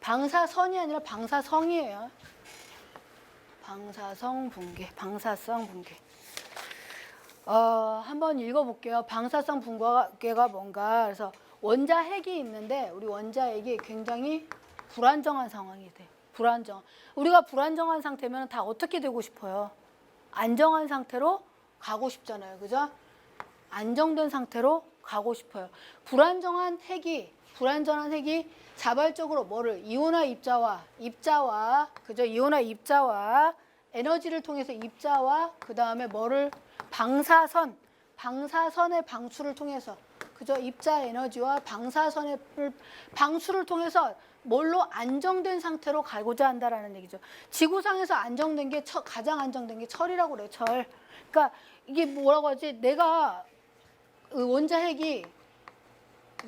방사선이 아니라 방사성이에요. 방사성 붕괴, 방사성 붕괴. 어, 한번 읽어볼게요. 방사성 붕괴가 뭔가 그래서 원자 핵이 있는데 우리 원자 핵이 굉장히 불안정한 상황이 돼. 불안정. 우리가 불안정한 상태면 다 어떻게 되고 싶어요? 안정한 상태로 가고 싶잖아요. 그죠? 안정된 상태로 가고 싶어요. 불안정한 핵이 불안정한 핵이 자발적으로 뭐를 이온화 입자와 입자와 그죠? 이온화 입자와 에너지를 통해서 입자와 그 다음에 뭐를 방사선 방사선의 방출을 통해서 그죠? 입자 에너지와 방사선의 방출을 통해서 뭘로 안정된 상태로 가고자 한다라는 얘기죠. 지구상에서 안정된 게 처, 가장 안정된 게 철이라고 그래요. 철. 그러니까 이게 뭐라고 하지? 내가 그 원자 핵이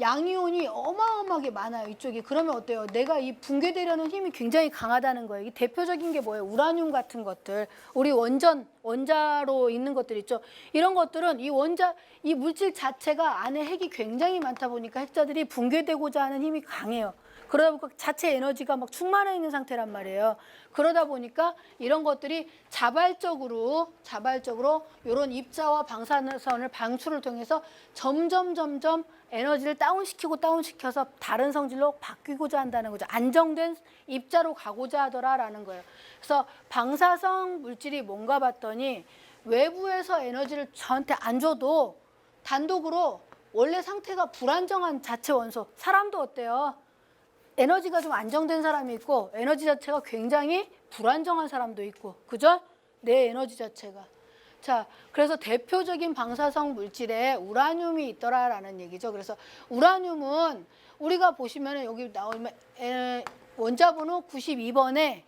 양이온이 어마어마하게 많아요. 이쪽이. 그러면 어때요? 내가 이 붕괴되려는 힘이 굉장히 강하다는 거예요. 이게 대표적인 게 뭐예요? 우라늄 같은 것들. 우리 원전, 원자로 있는 것들 있죠. 이런 것들은 이 원자, 이 물질 자체가 안에 핵이 굉장히 많다 보니까 핵자들이 붕괴되고자 하는 힘이 강해요. 그러다 보니까 자체 에너지가 막 충만해 있는 상태란 말이에요. 그러다 보니까 이런 것들이 자발적으로 자발적으로 이런 입자와 방사선을 방출을 통해서 점점 점점 에너지를 다운시키고 다운시켜서 다른 성질로 바뀌고자 한다는 거죠. 안정된 입자로 가고자 하더라라는 거예요. 그래서 방사성 물질이 뭔가 봤더니 외부에서 에너지를 저한테 안 줘도 단독으로 원래 상태가 불안정한 자체 원소 사람도 어때요? 에너지가 좀 안정된 사람이 있고 에너지 자체가 굉장히 불안정한 사람도 있고 그죠? 내 에너지 자체가 자 그래서 대표적인 방사성 물질에 우라늄이 있더라라는 얘기죠. 그래서 우라늄은 우리가 보시면 여기 나오면 에, 원자번호 92번에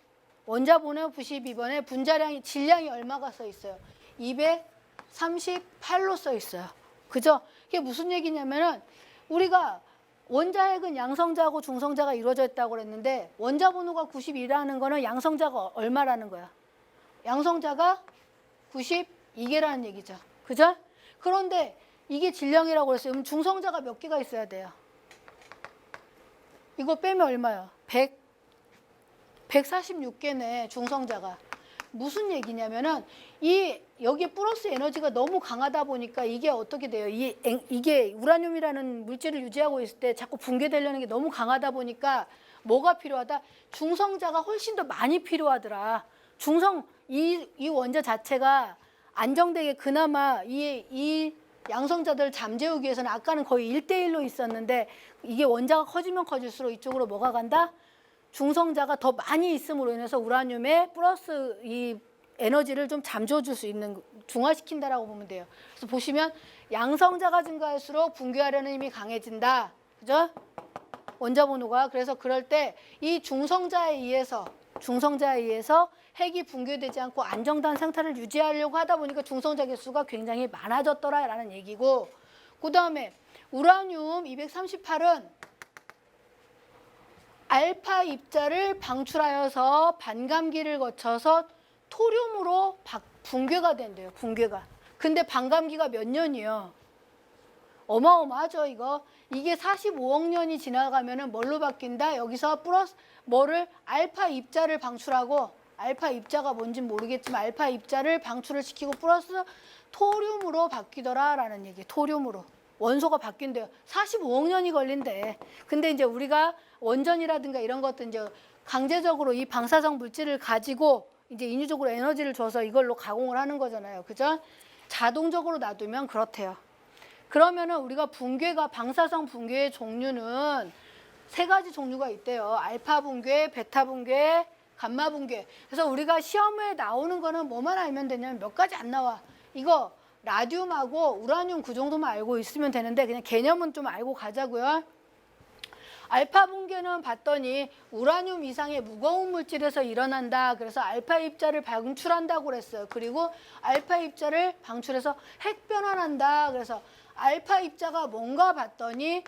원자번호 92번에 분자량이 질량이 얼마가 써 있어요? 238로 써 있어요. 그죠? 이게 무슨 얘기냐면은 우리가 원자핵은 양성자하고 중성자가 이루어져 있다고 그랬는데 원자 번호가 92라는 거는 양성자가 얼마라는 거야? 양성자가 92개라는 얘기죠. 그죠? 그런데 이게 질량이라고 그랬어요. 그럼 중성자가 몇 개가 있어야 돼요? 이거 빼면 얼마야? 100 146개네 중성자가. 무슨 얘기냐면은 이 여기에 플러스 에너지가 너무 강하다 보니까 이게 어떻게 돼요? 이 엥- 이게 우라늄이라는 물질을 유지하고 있을 때 자꾸 붕괴되려는 게 너무 강하다 보니까 뭐가 필요하다? 중성자가 훨씬 더 많이 필요하더라. 중성 이, 이 원자 자체가 안정되게 그나마 이, 이 양성자들을 잠재우기 위해서는 아까는 거의 일대일로 있었는데 이게 원자가 커지면 커질수록 이쪽으로 뭐가 간다? 중성자가 더 많이 있음으로 인해서 우라늄에 플러스 이 에너지를 좀 잠재워줄 수 있는 중화시킨다라고 보면 돼요. 그래서 보시면 양성자가 증가할수록 붕괴하려는 힘이 강해진다. 그죠? 원자 번호가 그래서 그럴 때 이 중성자에 의해서 중성자에 의해서 핵이 붕괴되지 않고 안정된 상태를 유지하려고 하다 보니까 중성자 개수가 굉장히 많아졌더라라는 얘기고 그다음에 우라늄 238은 알파 입자를 방출하여서 반감기를 거쳐서 토륨으로 박- 붕괴가 된대요. 붕괴가. 근데 반감기가 몇 년이요? 어마어마하죠, 이거. 이게 45억 년이 지나가면은 뭘로 바뀐다? 여기서 플러스 뭐를 알파 입자를 방출하고 알파 입자가 뭔진 모르겠지만 알파 입자를 방출을 시키고 플러스 토륨으로 바뀌더라라는 얘기. 토륨으로. 원소가 바뀐대요. 45억 년이 걸린대. 근데 이제 우리가 원전이라든가 이런 것들 이제 강제적으로 이 방사성 물질을 가지고 이제 인위적으로 에너지를 줘서 이걸로 가공을 하는 거잖아요. 그죠? 자동적으로 놔두면 그렇대요. 그러면은 우리가 붕괴가 방사성 붕괴의 종류는 세 가지 종류가 있대요. 알파 붕괴, 베타 붕괴, 감마 붕괴. 그래서 우리가 시험에 나오는 거는 뭐만 알면 되냐면 몇 가지 안 나와. 이거 라듐하고 우라늄 그 정도만 알고 있으면 되는데 그냥 개념은 좀 알고 가자고요. 알파 붕괴는 봤더니 우라늄 이상의 무거운 물질에서 일어난다. 그래서 알파 입자를 방출한다고 그랬어요. 그리고 알파 입자를 방출해서 핵 변환한다. 그래서 알파 입자가 뭔가 봤더니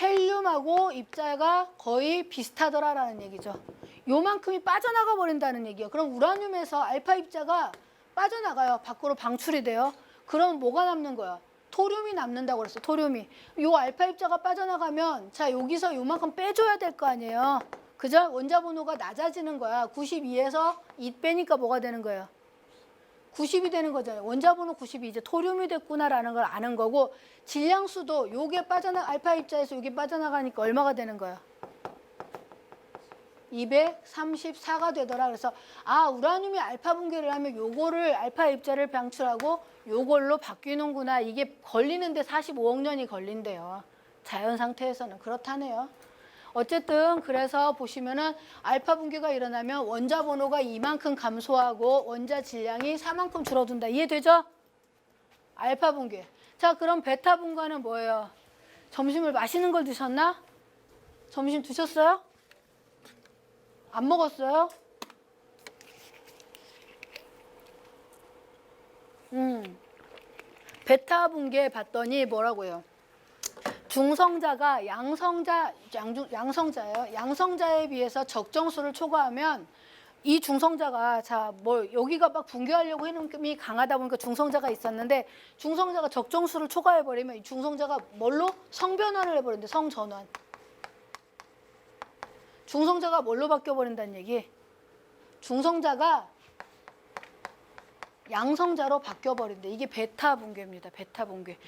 헬륨하고 입자가 거의 비슷하더라라는 얘기죠. 요만큼이 빠져나가 버린다는 얘기예요. 그럼 우라늄에서 알파 입자가 빠져나가요. 밖으로 방출이 돼요. 그럼 뭐가 남는 거야? 토륨이 남는다고 그랬어. 토륨이. 요 알파 입자가 빠져나가면 자 여기서 요만큼 빼줘야 될 거 아니에요. 그죠? 원자 번호가 낮아지는 거야. 92에서 2 빼니까 뭐가 되는 거예요? 90이 되는 거잖아요. 원자 번호 90이 이제 토륨이 됐구나라는 걸 아는 거고 질량수도 요게 빠져나 알파 입자에서 요게 빠져나가니까 얼마가 되는 거야? 234가 되더라. 그래서 아 우라늄이 알파 분괴를 하면 요거를 알파 입자를 방출하고 요걸로 바뀌는구나. 이게 걸리는데 45억 년이 걸린대요. 자연 상태에서는 그렇다네요. 어쨌든 그래서 보시면은 알파 분괴가 일어나면 원자 번호가 이만큼 감소하고 원자 질량이 4만큼 줄어든다. 이해되죠? 알파 분괴. 자, 그럼 베타 분과는 뭐예요? 점심을 맛있는 걸 드셨나? 점심 드셨어요? 안 먹었어요? 음. 베타 분괴 봤더니 뭐라고요? 중성자가 양성자 양중, 양성자예요. 양성자에 비해서 적정수를 초과하면 이 중성자가 자뭐 여기가 막 붕괴하려고 힘이 강하다 보니까 중성자가 있었는데 중성자가 적정수를 초과해 버리면 이 중성자가 뭘로 성변환을 해버린대 성전환. 중성자가 뭘로 바뀌어 버린다는 얘기? 중성자가 양성자로 바뀌어 버린대. 이게 베타 붕괴입니다. 베타 붕괴.